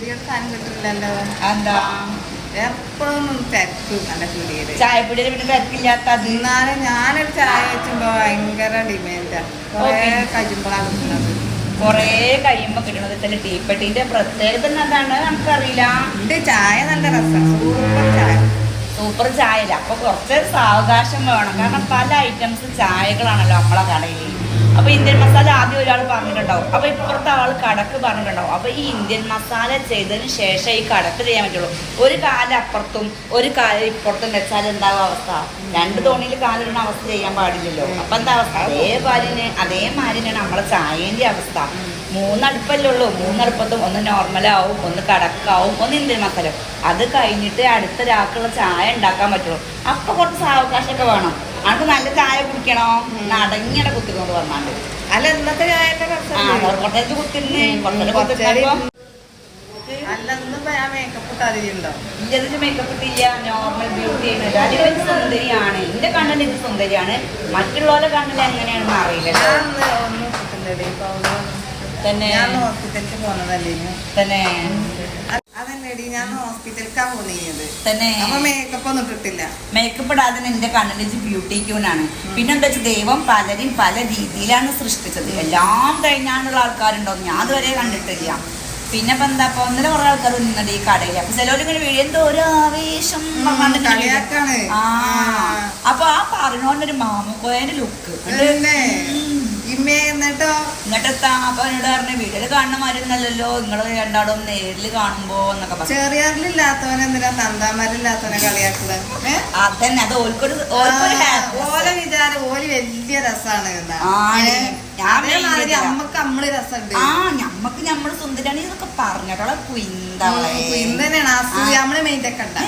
Video എടുക്കാനും കിട്ടില്ലല്ലോ എന്താ? എപ്പോഴും തിരക്കും നല്ല പീടികയിൽ ചായപ്പൊടിയുടെ പിന്നെ തിരക്കില്ലാത്ത അത്. എന്നാലും ഞാനൊരു ചായ വെച്ചുമ്പോ ഭയങ്കര ഡിമാൻഡാ കൊറേ Okay. കഴിയുമ്പോഴാണ് കിട്ടുന്നത് കൊറേ കഴിയുമ്പോ കിട്ടണത് തന്നെ ടീപ്പട്ടിന്റെ പ്രത്യേകത തന്നെ നമുക്കറിയില്ല. ചായ നല്ല രസമാണ് സൂപ്പർ ചായ. സൂപ്പർ ചായയില്ല? അപ്പൊ കുറച്ച് സാവകാശം വേണം. കാരണം പല ഐറ്റംസ് ചായകളാണല്ലോ നമ്മളെ കടയിൽ. അപ്പൊ ഇന്ത്യൻ മസാല ആദ്യം ഒരാൾ പറഞ്ഞിട്ടുണ്ടാവും. അപ്പൊ ഇപ്പുറത്തെ ആൾ കടക്ക് പറഞ്ഞിട്ടുണ്ടാവും. അപ്പൊ ഈ ഇന്ത്യൻ മസാല ചെയ്തതിന് ശേഷം ഈ കടക്ക് ചെയ്യാൻ പറ്റുള്ളൂ. ഒരു കാൽ അപ്പുറത്തും ഒരു കാൽ ഇപ്പുറത്തും വെച്ചാൽ എന്താകും അവസ്ഥ? രണ്ട് തോണിയിൽ കാലിടുന്ന അവസ്ഥ ചെയ്യാൻ പാടില്ലല്ലോ. അപ്പൊ എന്താ അവസ്ഥ? അതേ പാലിന് അതേ മാലിന്യാണ് നമ്മളെ ചായേന്റെ അവസ്ഥ. മൂന്നടുപ്പല്ലേ ഉള്ളൂ. മൂന്നടുപ്പത്തും ഒന്ന് നോർമലാവും ഒന്ന് കടക്കാവും ഒന്ന് ഇന്ത്യൻ മസാല. അത് കഴിഞ്ഞിട്ട് അടുത്ത രാക്കുള്ള ചായ ഉണ്ടാക്കാൻ പറ്റുള്ളൂ. അപ്പൊ കുറച്ച് സാവകാശമൊക്കെ വേണം. അനക്ക് നല്ല ചായ കുടിക്കണോ. അടങ്ങിയുടെ കുത്തിക്കൊണ്ട് വന്നാണ്ട് അല്ല ഇന്നത്തെ ചായ കുറച്ചു കുത്തിരുന്ന് കുറച്ചേരം കുത്തിരുന്നപ്പോ മേക്കപ്പ് ഇട്ടില്ല. നോർമൽ ബ്യൂട്ടി സുന്ദരിയാണ്. എന്റെ കണ്ണിൽ ഇത് സുന്ദരിയാണ്. മറ്റുള്ളവരുടെ കണ്ണിൽ എങ്ങനെയാണെന്ന് അറിയില്ല തന്നെ. തന്നെ. അത് ഞാൻ തന്നെ. മേക്കപ്പ് ഒന്നും ഇട്ടിട്ടില്ല. മേക്കപ്പ് ഇടാതെ എന്റെ കണ്ണിന് ബ്യൂട്ടി ക്യൂനാണ്. പിന്നെ പിന്നെന്താ വെച്ചാൽ ദൈവം പലരും പല രീതിയിലാണ് സൃഷ്ടിച്ചത്. എല്ലാം കഴിഞ്ഞാണുള്ള ആൾക്കാരുണ്ടോ ഞാൻ അതുവരെ കണ്ടിട്ടില്ല. പിന്നെ ഇപ്പൊ എന്താ ഇപ്പൊ ഒന്നര കുറെ ആൾക്കാർ നിന്നത് ഈ കടയിൽ അപ്പൊ ചിലവരിങ്ങനെ വീഡിയോ എന്തോ ഒരു ആവേശം ഇങ്ങനെ ആ. അപ്പൊ ആ പറഞ്ഞോണ്ടൊരു മാമുക്കോയന്റെ ലുക്ക്. എന്നിട്ടോ എന്നിട്ടെത്താ? അപ്പൊ എന്നോട് പറഞ്ഞ കാണുന്ന നേരിൽ കാണുമ്പോ എന്നൊക്കെ പറഞ്ഞു. ചെറിയാറിലില്ലാത്തവനെ എന്തിനാ തന്താമാരില്ലാത്തവനെ കളിയാക്കുന്നത് ഏ? അതന്നെ. അത് ഓൽക്കൊരു. ഓലെ വിചാരം ഓൽ വലിയ രസാണ്. ആണ്. അതേമാതിരി വലിയ അമ്മയ്ക്ക് നമ്മൾ രസമുണ്ട് ആ ഞമ്മക്ക് ഞമ്മൾ സുന്ദരാണ് ഇതൊക്കെ പറഞ്ഞിട്ടുള്ള കുയിന്തവളെ ഇന്നനെയാണ് അസൂയ നമ്മൾ മെയിന്റെ ഒക്കെ ഉണ്ടാ.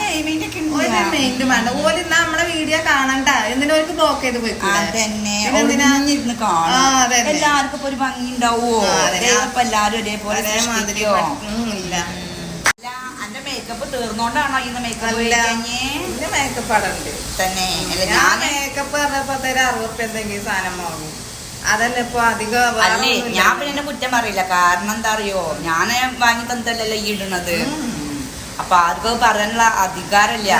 ഓൽ മെയിന്റെ വേണ്ട. ഓൽ ഇന്നാ നമ്മളെ വീഡിയോ കാണണ്ട. എന്തിനാ ഓർക്ക് ബ്ലോക്ക് ചെയ്ത് പോയി അതന്നെ? ഒളിഞ്ഞിരുന്ന് കാണും. എല്ലാവർക്കും ഇപ്പൊ ഒരു ഭംഗി ഉണ്ടാവോ. ഇപ്പൊ എല്ലാരും ഒരേപോലെ ഇല്ല. മേക്കപ്പ് തീർന്നോണ്ടാണോ ഇന്ന് മേക്കപ്പ് പിന്നെ മേക്കപ്പ് അടണ്ട്. തന്നെ. ഞാൻ മേക്കപ്പ് പറഞ്ഞപ്പോ അറുപത്തി എന്തെങ്കിലും സാധനം വാങ്ങും. അതല്ല ഇപ്പൊ അധികം അല്ലേ ഞാൻ പിന്നെ എന്നെ കുറ്റം പറയില്ല. കാരണം എന്താ അറിയോ ഞാൻ വാങ്ങി തന്നല്ലോ ഈ ഇടണത്. അപ്പൊ ആർക്കും പറയാനുള്ള അധികാരമില്ല.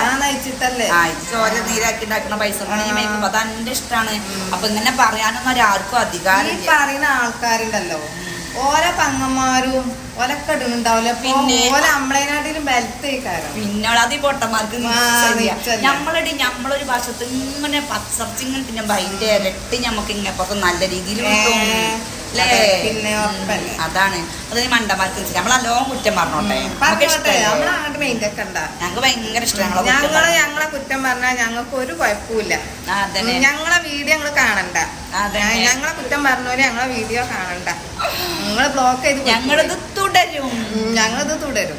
ചോര നീരാക്കി ഉണ്ടാക്കുന്ന പൈസ അതെന്റെ ഈ മേക്കപ്പ് ഇഷ്ടമാണ് അപ്പൊ ഇങ്ങനെ പറയാനൊന്നും ഒരാൾക്കും ഈ അധികാരമില്ല. പറയുന്ന ആൾക്കാരുണ്ടല്ലോ ഓരോ പങ്ങന്മാരും ഓലൊക്കെ ഇടുന്നുണ്ടാവില്ല പിന്നെ? ഓല അമ്മളേനാട്ടിലും ബലത്തേക്കാരം പിന്നെ അത് പൊട്ടന്മാർക്ക് നമ്മളടി നമ്മളൊരു ഭാഷത്ത് ഇങ്ങനെ പച്ചർച്ചിങ്ങൾ പിന്നെ ഭയങ്കര ഇരട്ടി നമുക്ക് ഇങ്ങനെ നല്ല രീതിയിൽ അതാണ്. അത് മണ്ടന്മാർക്ക്. നമ്മളെല്ലാം കുറ്റം പറഞ്ഞോട്ടെ. ഞങ്ങൾക്ക് ഭയങ്കര ഇഷ്ടം ഞങ്ങളെ ഞങ്ങൾ കുറ്റം പറഞ്ഞാൽ ഞങ്ങൾക്ക് ഒരു കുഴപ്പമില്ല ഞങ്ങളെ വീഡിയോ ഞങ്ങൾ കാണണ്ട. ഞങ്ങളെ കുറ്റം പറഞ്ഞോര് ഞങ്ങളെ വീഡിയോ കാണണ്ട. നിങ്ങൾ ബ്ലോക്ക് ചെയ്ത്. ഞങ്ങളത് തുടരും ഞങ്ങളിത് തുടരും